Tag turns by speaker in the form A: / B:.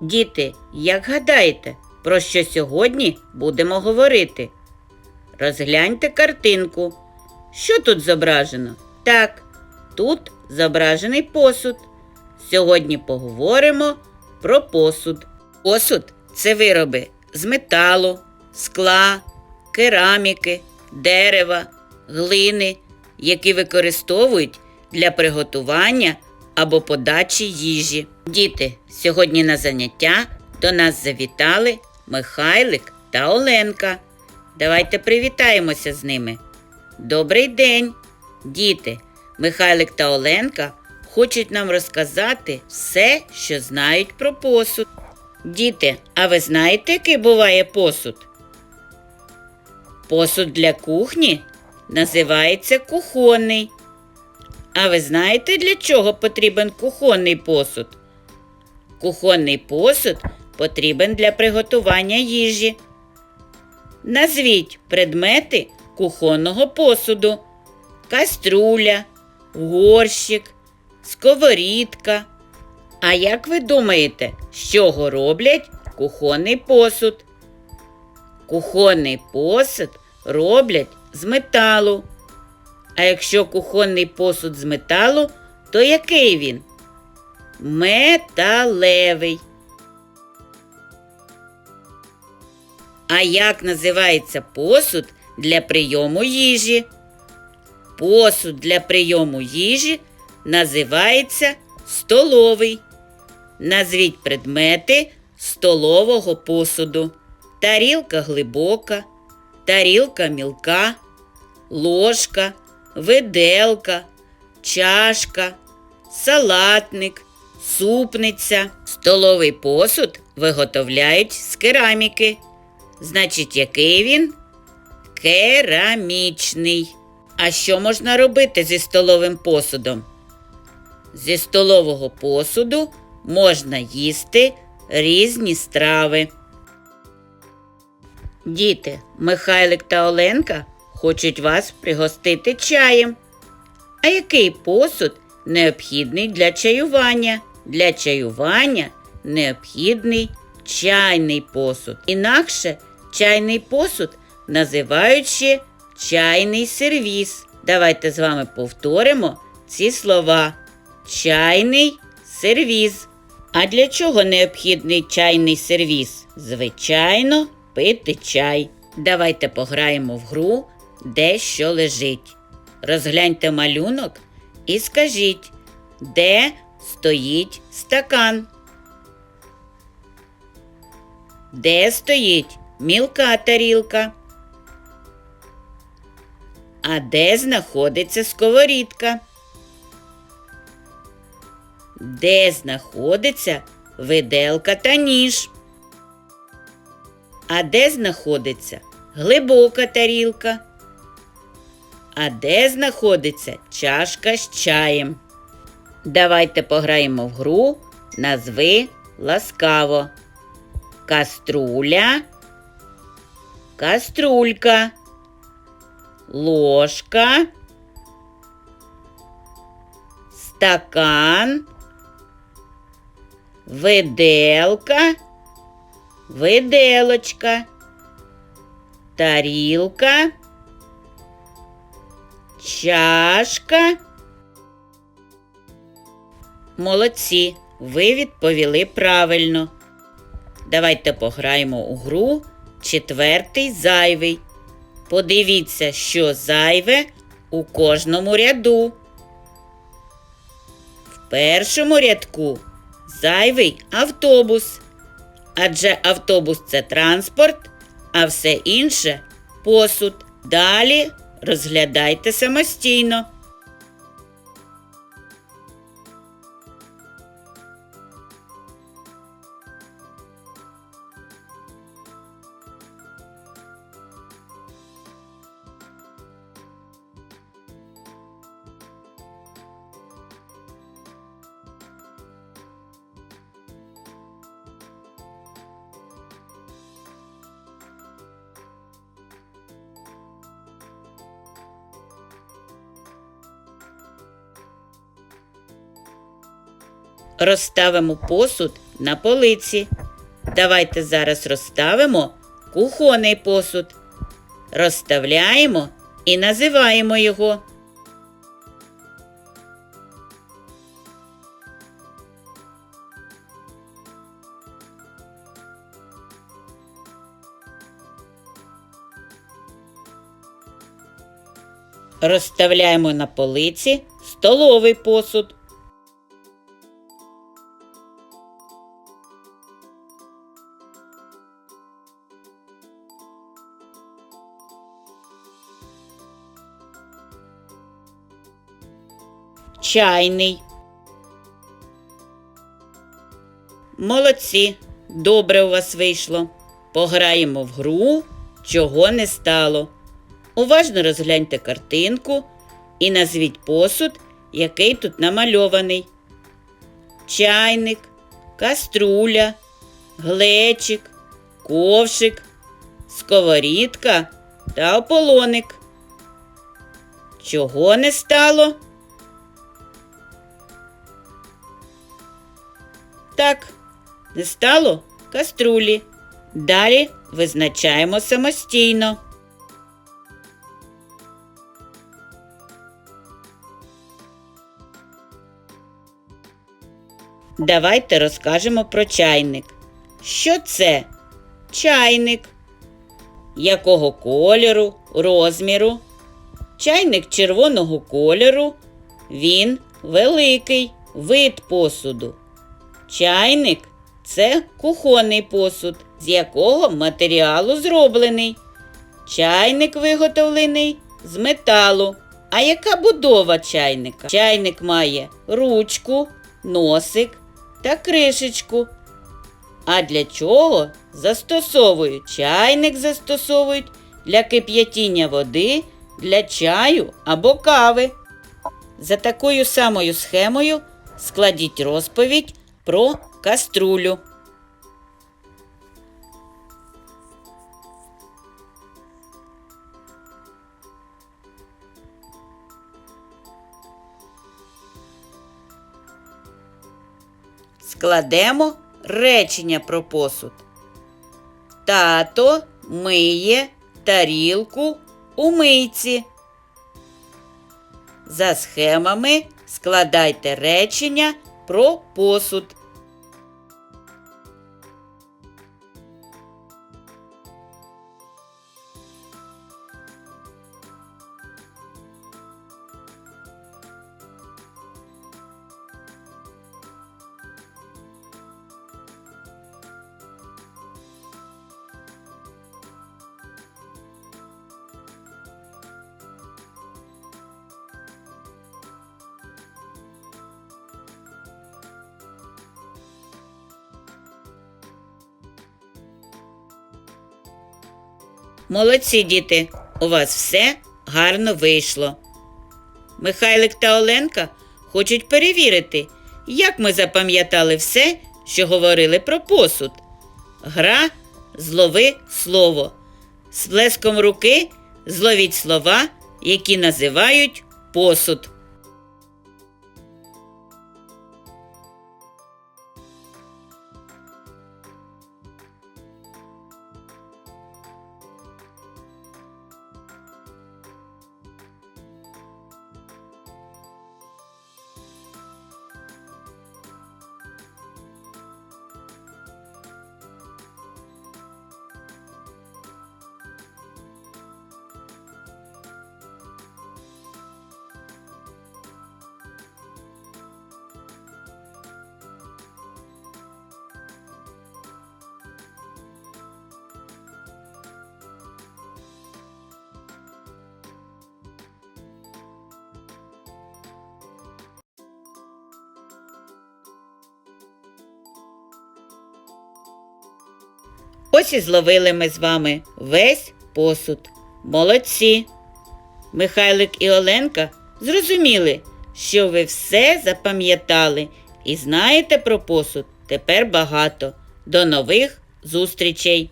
A: Діти, як гадаєте, про що сьогодні будемо говорити? Розгляньте картинку. Що тут зображено? Так, тут зображений посуд. Сьогодні поговоримо про посуд. Посуд це вироби з металу, скла, кераміки, дерева, глини, які використовують для приготування або подачі їжі. Діти, сьогодні на заняття до нас завітали Михайлик та Оленка. Давайте привітаємося з ними. Добрий день, діти! Михайлик та Оленка хочуть нам розказати все, що знають про посуд. Діти, а ви знаєте, який буває посуд? Посуд для кухні називається кухонний. А ви знаєте, для чого потрібен кухонний посуд? Кухонний посуд потрібен для приготування їжі. Назвіть предмети кухонного посуду: каструля, горщик, сковорідка. А як ви думаєте, з чого роблять кухонний посуд? Кухонний посуд роблять з металу. А якщо кухонний посуд з металу, то який він? Металевий. А як називається посуд для прийому їжі? Посуд для прийому їжі називається столовий. Назвіть предмети столового посуду. Тарілка глибока, тарілка мілка, ложка, виделка, чашка, салатник, супниця. Столовий посуд виготовляють з кераміки. Значить, який він? Керамічний. А що можна робити зі столовим посудом? Зі столового посуду можна їсти різні страви. Діти, Михайлик та Оленка хочуть вас пригостити чаєм. А який посуд необхідний для чаювання? Для чаювання необхідний чайний посуд. Інакше чайний посуд називають ще чайний сервіс. Давайте з вами повторимо ці слова. Чайний сервіс. А для чого необхідний чайний сервіс? Звичайно, пити чай. Давайте пограємо в гру, де що лежить. Розгляньте малюнок і скажіть, де стоїть стакан? Де стоїть мілка тарілка? А де знаходиться сковорідка? Де знаходиться виделка та ніж? А де знаходиться глибока тарілка? А де знаходиться чашка з чаєм? Давайте пограємо в гру. Назви ласкаво. Каструля, каструлька, ложка, стакан, виделка, виделочка, тарілка, чашка. Молодці, ви відповіли правильно. Давайте пограємо у гру четвертий зайвий. Подивіться, що зайве у кожному ряду. В першому рядку зайвий автобус. Адже автобус це транспорт, а все інше посуд. Далі розглядайте самостійно. Розставимо посуд на полиці. Давайте зараз розставимо кухонний посуд. Розставляємо і називаємо його. Розставляємо на полиці столовий посуд. Чайний. Молодці. Добре у вас вийшло. Пограємо в гру, чого не стало. Уважно розгляньте картинку і назвіть посуд, який тут намальований. Чайник, каструля, глечик, ковшик, сковорідка та ополоник. Чого не стало? Так, не стало каструлі. Далі визначаємо самостійно. Давайте розкажемо про чайник. Що це? Чайник. Якого кольору, розміру? Чайник червоного кольору. Він великий вид посуду. Чайник це кухонний посуд, з якого матеріалу зроблений. Чайник виготовлений з металу. А яка будова чайника? Чайник має ручку, носик та кришечку. А для чого застосовують? Чайник застосовують для кип'ятіння води, для чаю або кави. За такою самою схемою складіть розповідь про каструлю. Складемо речення про посуд. Тато миє тарілку у мийці. За схемами складайте речення про посуд. Молодці, діти, у вас все гарно вийшло. Михайлик та Оленка хочуть перевірити, як ми запам'ятали все, що говорили про посуд. Гра злови слово. З блеском руки зловіть слова, які називають посуд. Ось і зловили ми з вами весь посуд. Молодці. Михайлик і Оленка зрозуміли, що ви все запам'ятали і знаєте про посуд тепер багато. До нових зустрічей!